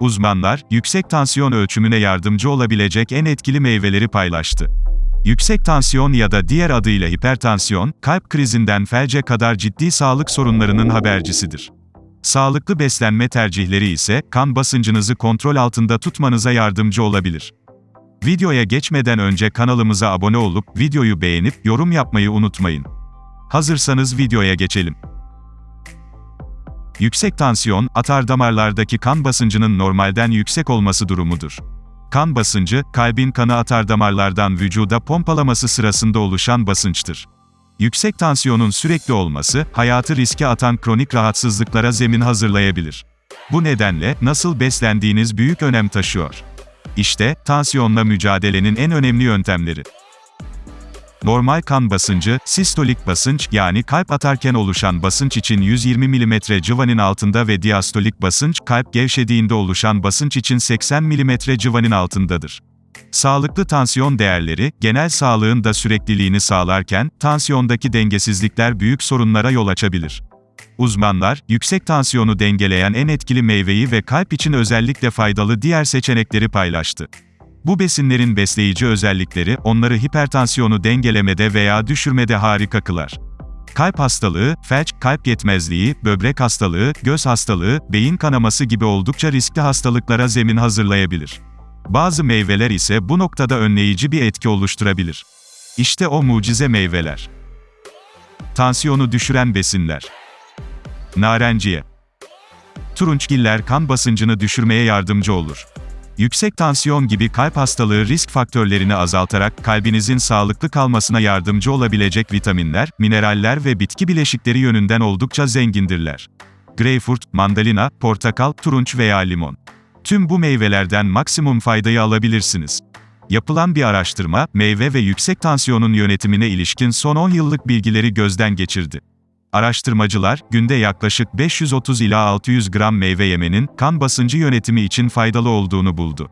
Uzmanlar, yüksek tansiyon ölçümüne yardımcı olabilecek en etkili meyveleri paylaştı. Yüksek tansiyon ya da diğer adıyla hipertansiyon, kalp krizinden felce kadar ciddi sağlık sorunlarının habercisidir. Sağlıklı beslenme tercihleri ise, kan basıncınızı kontrol altında tutmanıza yardımcı olabilir. Videoya geçmeden önce kanalımıza abone olup, videoyu beğenip, yorum yapmayı unutmayın. Hazırsanız videoya geçelim. Yüksek tansiyon, atardamarlardaki kan basıncının normalden yüksek olması durumudur. Kan basıncı, kalbin kanı atardamarlardan vücuda pompalaması sırasında oluşan basınçtır. Yüksek tansiyonun sürekli olması, hayatı riske atan kronik rahatsızlıklara zemin hazırlayabilir. Bu nedenle, nasıl beslendiğiniz büyük önem taşıyor. İşte, tansiyonla mücadelenin en önemli yöntemleri. Normal kan basıncı, sistolik basınç yani kalp atarken oluşan basınç için 120 mm civanın altında ve diastolik basınç, kalp gevşediğinde oluşan basınç için 80 mm civanın altındadır. Sağlıklı tansiyon değerleri, genel sağlığın da sürekliliğini sağlarken, tansiyondaki dengesizlikler büyük sorunlara yol açabilir. Uzmanlar, yüksek tansiyonu dengeleyen en etkili meyveyi ve kalp için özellikle faydalı diğer seçenekleri paylaştı. Bu besinlerin besleyici özellikleri, onları hipertansiyonu dengelemede veya düşürmede harika kılar. Kalp hastalığı, felç, kalp yetmezliği, böbrek hastalığı, göz hastalığı, beyin kanaması gibi oldukça riskli hastalıklara zemin hazırlayabilir. Bazı meyveler ise bu noktada önleyici bir etki oluşturabilir. İşte o mucize meyveler. Tansiyonu düşüren besinler. Narenciye. Turunçgiller kan basıncını düşürmeye yardımcı olur. Yüksek tansiyon gibi kalp hastalığı risk faktörlerini azaltarak kalbinizin sağlıklı kalmasına yardımcı olabilecek vitaminler, mineraller ve bitki bileşikleri yönünden oldukça zengindirler. Greyfurt, mandalina, portakal, turunç veya limon. Tüm bu meyvelerden maksimum faydayı alabilirsiniz. Yapılan bir araştırma, meyve ve yüksek tansiyonun yönetimine ilişkin son 10 yıllık bilgileri gözden geçirdi. Araştırmacılar, günde yaklaşık 530 ila 600 gram meyve yemenin, kan basıncı yönetimi için faydalı olduğunu buldu.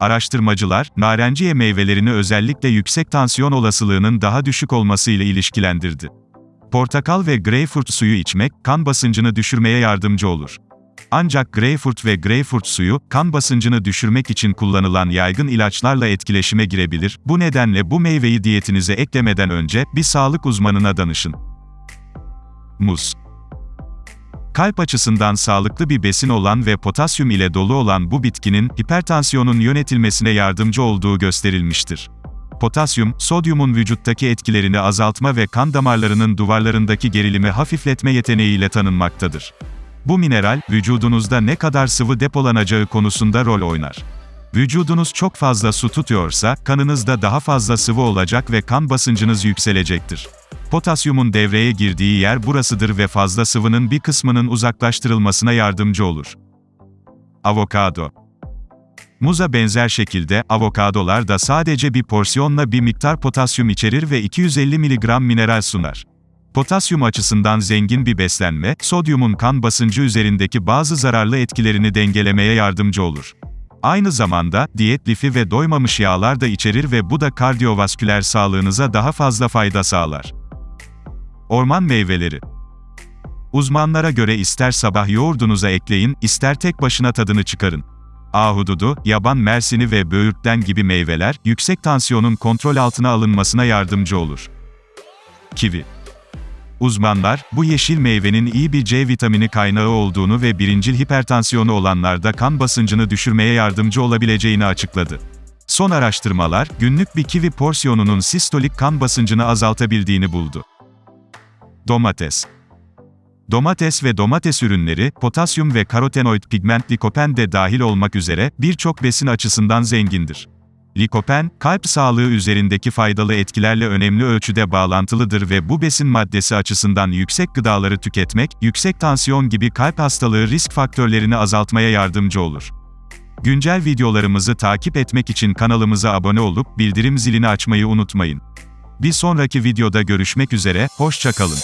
Araştırmacılar, narenciye meyvelerini özellikle yüksek tansiyon olasılığının daha düşük olmasıyla ilişkilendirdi. Portakal ve greyfurt suyu içmek, kan basıncını düşürmeye yardımcı olur. Ancak greyfurt ve greyfurt suyu, kan basıncını düşürmek için kullanılan yaygın ilaçlarla etkileşime girebilir, bu nedenle bu meyveyi diyetinize eklemeden önce, bir sağlık uzmanına danışın. Muz. Kalp açısından sağlıklı bir besin olan ve potasyum ile dolu olan bu bitkinin, hipertansiyonun yönetilmesine yardımcı olduğu gösterilmiştir. Potasyum, sodyumun vücuttaki etkilerini azaltma ve kan damarlarının duvarlarındaki gerilimi hafifletme yeteneğiyle tanınmaktadır. Bu mineral, vücudunuzda ne kadar sıvı depolanacağı konusunda rol oynar. Vücudunuz çok fazla su tutuyorsa, kanınızda daha fazla sıvı olacak ve kan basıncınız yükselecektir. Potasyumun devreye girdiği yer burasıdır ve fazla sıvının bir kısmının uzaklaştırılmasına yardımcı olur. Avokado Muza benzer şekilde, avokadolar da sadece bir porsiyonla bir miktar potasyum içerir ve 250 mg mineral sunar. Potasyum açısından zengin bir beslenme, sodyumun kan basıncı üzerindeki bazı zararlı etkilerini dengelemeye yardımcı olur. Aynı zamanda, diyet lifi ve doymamış yağlar da içerir ve bu da kardiyovasküler sağlığınıza daha fazla fayda sağlar. Orman meyveleri Uzmanlara göre ister sabah yoğurdunuza ekleyin, ister tek başına tadını çıkarın. Ahududu, yaban mersini ve böğürtlen gibi meyveler, yüksek tansiyonun kontrol altına alınmasına yardımcı olur. Kivi Uzmanlar, bu yeşil meyvenin iyi bir C vitamini kaynağı olduğunu ve birincil hipertansiyonu olanlarda kan basıncını düşürmeye yardımcı olabileceğini açıkladı. Son araştırmalar, günlük bir kivi porsiyonunun sistolik kan basıncını azaltabildiğini buldu. Domates Domates ve domates ürünleri, potasyum ve karotenoid pigment likopen de dahil olmak üzere, birçok besin açısından zengindir. Likopen, kalp sağlığı üzerindeki faydalı etkilerle önemli ölçüde bağlantılıdır ve bu besin maddesi açısından yüksek gıdaları tüketmek, yüksek tansiyon gibi kalp hastalığı risk faktörlerini azaltmaya yardımcı olur. Güncel videolarımızı takip etmek için kanalımıza abone olup bildirim zilini açmayı unutmayın. Bir sonraki videoda görüşmek üzere, hoşçakalın.